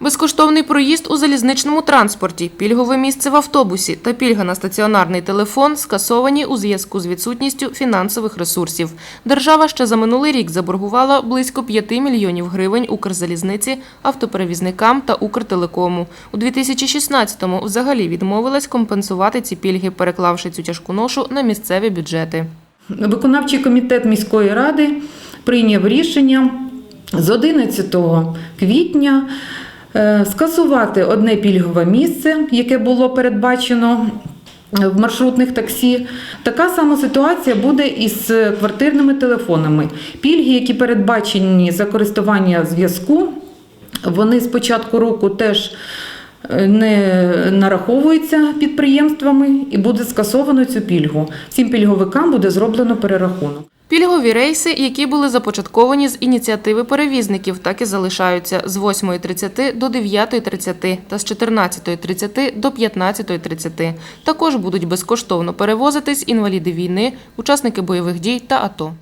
Безкоштовний проїзд у залізничному транспорті, пільгове місце в автобусі та пільга на стаціонарний телефон скасовані у зв'язку з відсутністю фінансових ресурсів. Держава ще за минулий рік заборгувала близько 5 мільйонів гривень Укрзалізниці, автоперевізникам та Укртелекому. У 2016-му взагалі відмовилась компенсувати ці пільги, переклавши цю тяжку ношу на місцеві бюджети. Виконавчий комітет міської ради прийняв рішення з 11 квітня скасувати одне пільгове місце, яке було передбачено в маршрутних таксі. Така сама ситуація буде із квартирними телефонами. Пільги, які передбачені за користування зв'язку, вони з початку року теж е, не нараховуються підприємствами і буде скасовано цю пільгу. Всім пільговикам буде зроблено перерахунок. Пільгові рейси, які були започатковані з ініціативи перевізників, так і залишаються з 8.30 до 9.30 та з 14.30 до 15.30. Також будуть безкоштовно перевозитись інваліди війни, учасники бойових дій та АТО.